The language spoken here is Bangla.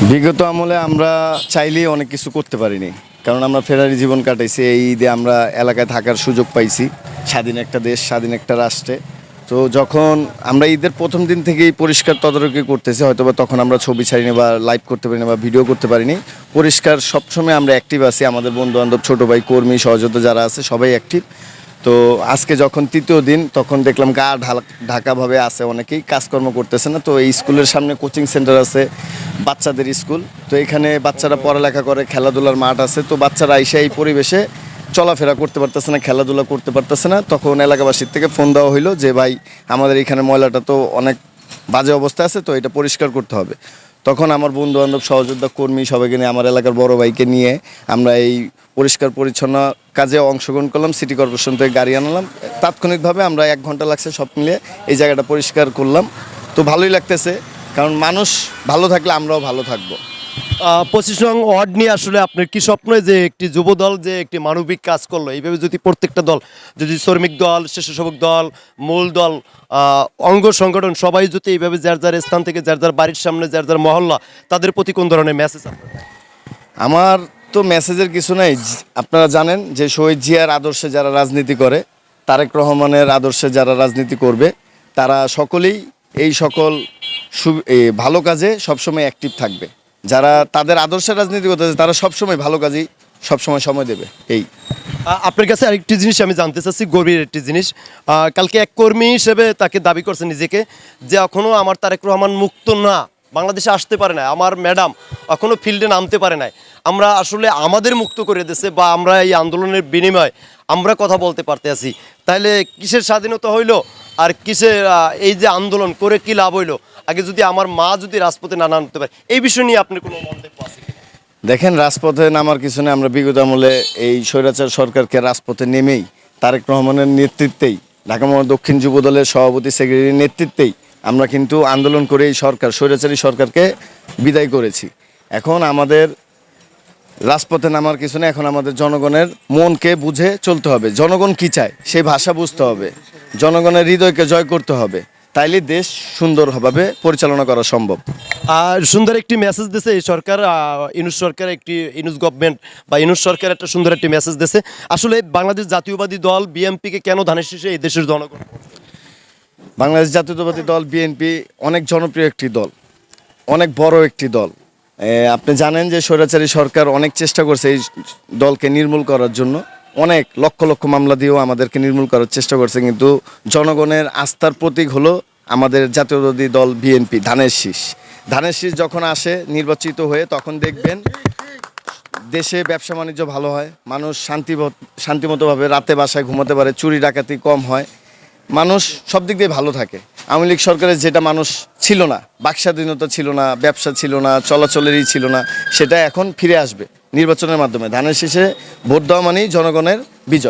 বিগত আমলে আমরা চাইলেই অনেক কিছু করতে পারিনি। কারণ আমরা ফেরারি জীবন কাটাইছি, এই ঈদে আমরা এলাকায় থাকার সুযোগ পাইছি। স্বাধীন একটা দেশ, স্বাধীন একটা রাষ্ট্রে। তো যখন আমরা ঈদের প্রথম দিন থেকেই পরিষ্কার তদারকি করতেছি হয়তো বা তখন আমরা ছবি ছাড়িনি বা লাইভ করতে পারিনি বা ভিডিও করতে পারিনি। পরিষ্কার সবসময় আমরা অ্যাক্টিভ আছি। আমাদের বন্ধু বান্ধব ছোটো ভাই, কর্মী, সহযোদ্ধা যারা আছে, সবাই অ্যাক্টিভ তো আজকে যখন তৃতীয় দিন, তখন দেখলাম গা ঢাল- ঢাকাভাবে আছে, অনেকেই কাজকর্ম করতেছে না। তো এই স্কুলের সামনে কোচিং সেন্টার আছে, বাচ্চাদের স্কুল। তো এখানে বাচ্চারা পড়ালেখা করে, খেলাধুলার মাঠ আছে। তো বাচ্চারা এসে এই পরিবেশে চলাফেরা করতে পারতেছে না, খেলাধুলা করতে পারতেছে না। তখন এলাকাবাসীর থেকে ফোন দেওয়া হইল যে, ভাই, আমাদের এখানে ময়লাটা তো অনেক বাজে অবস্থা আছে, তো এটা পরিষ্কার করতে হবে। তখন আমার বন্ধু বান্ধব সহযোদ্ধা, কর্মী সবাইকে নিয়ে, আমার এলাকার বড় ভাইকে নিয়ে আমরা এই পরিষ্কার পরিচ্ছন্ন কাজে অংশগ্রহণ করলাম, সিটি কর্পোরেশন থেকে গাড়ি আনলাম। তাৎক্ষণিকভাবে আমরা এক ঘণ্টা লাগছে সব মিলিয়ে এই জায়গাটা পরিষ্কার করলাম। তো ভালোই লাগতেছে, কারণ মানুষ ভালো থাকলে আমরাও ভালো থাকব। পঁচিশ নং ওয়ার্ড নিয়ে আসলে আপনার কি স্বপ্ন যে একটি যুব দল যে একটি মানবিক কাজ করল? এইভাবে যদি প্রত্যেকটা দল, যদি শ্রমিক দল, স্বেচ্ছাসেবক দল, মূল দল অঙ্গ সংগঠন, সবাই যদি এইভাবে যার যার স্থান থেকে যার যার বাড়ির সামনে, যার যার মহল্লা, তাদের প্রতি কোন ধরনের মেসেজ আমার তো মেসেজের কিছু নাই। আপনারা জানেন যে শহীদ জিয়ার আদর্শে যারা রাজনীতি করে, তারেক রহমানের আদর্শে যারা রাজনীতি করবে, তারা সকলেই এই সকল ভালো কাজে সবসময় অ্যাক্টিভ থাকবে। যারা তাদের আদর্শে রাজনীতি করতেছে, তারা সবসময় ভালো কাজেই সবসময় সময় দেবে। এই। আপনার কাছে আরেকটি জিনিস আমি জানতে চাচ্ছি, গভীর একটি জিনিস। কালকে এক কর্মী হিসেবে তাকে দাবি করছে নিজেকে যে এখনও আমার তারেক রহমান মুক্ত না, বাংলাদেশে আসতে পারে না আমার ম্যাডাম এখনও ফিল্ডে নামতে পারে নাই। আমরা আসলে আমাদের মুক্ত করে দিয়েছে বা আমরা এই আন্দোলনের বিনিময়ে আমরা কথা বলতে পারতে আছি। তাহলে কিসের স্বাধীনতা হইল? আর আহ, এই যে আন্দোলন করে কি লাভ হইল? আগে যদি আমার মা যদি রাজপথে না নামতে পারে এই বিষয় নিয়ে আপনি কোনো মন্তব্য দেখেন রাজপথে নামার কিছু নেই। আমরা বিগত আমলে এই স্বৈরাচার সরকারকে রাজপথে নেমেই তারেক রহমানের নেতৃত্বেই ঢাকা মহানগর দক্ষিণ যুব দলের সভাপতি সেক্রেটারির নেতৃত্বেই আমরা কিন্তু আন্দোলন করে এই সরকার স্বৈরাচারী সরকারকে বিদায় করেছি। এখন আমাদের রাজপথে নামার কিছু নেই। এখন আমাদের জনগণের মনকে বুঝে চলতে হবে। জনগণ কি চায় সেই ভাষা বুঝতে হবে। জনগণের হৃদয়কে জয় করতে হবে। তাইলে দেশ সুন্দরভাবে পরিচালনা করা সম্ভব। আর সুন্দর একটি মেসেজ দিছে এই সরকার ইনুস সরকার একটি ইনুস গভর্নমেন্ট বা ইনুস সরকার একটা সুন্দর একটি মেসেজ দিছে। আসলে বাংলাদেশ জাতীয়বাদী দল বিএমপিকে কেন ধানের শীষে এই দেশের জনগণ? বাংলাদেশ জাতীয়তাবাদী দল বিএনপি অনেক জনপ্রিয় একটি দল অনেক বড় একটি দল। আপনি জানেন যে স্বৈরাচারী সরকার অনেক চেষ্টা করছে এই দলকে নির্মূল করার জন্য। অনেক লক্ষ লক্ষ মামলা দিয়েও আমাদেরকে নির্মূল করার চেষ্টা করছে, কিন্তু জনগণের আস্থার প্রতীক হলো আমাদের জাতীয়তাবাদী দল বিএনপি, ধানের শীষ। ধানের শীষ যখন আসে নির্বাচিত হয়ে, তখন দেখবেন দেশে ব্যবসা বাণিজ্য ভালো হয়, মানুষ শান্তি শান্তিমতোভাবে রাতে বাসায় ঘুমাতে পারে, চুরি ডাকাতি কম হয়, মানুষ সব দিক দিয়ে ভালো থাকে। আওয়ামী লীগ সরকারের যেটা মানুষ ছিল না, বাকস্বাধীনতা ছিল না, ব্যবসা ছিল না, চলাচলেরই ছিল না, সেটা এখন ফিরে আসবে। নির্বাচনের মাধ্যমে। ধানের শেষে ভোট দেওয়া মানেই জনগণের বিজয়।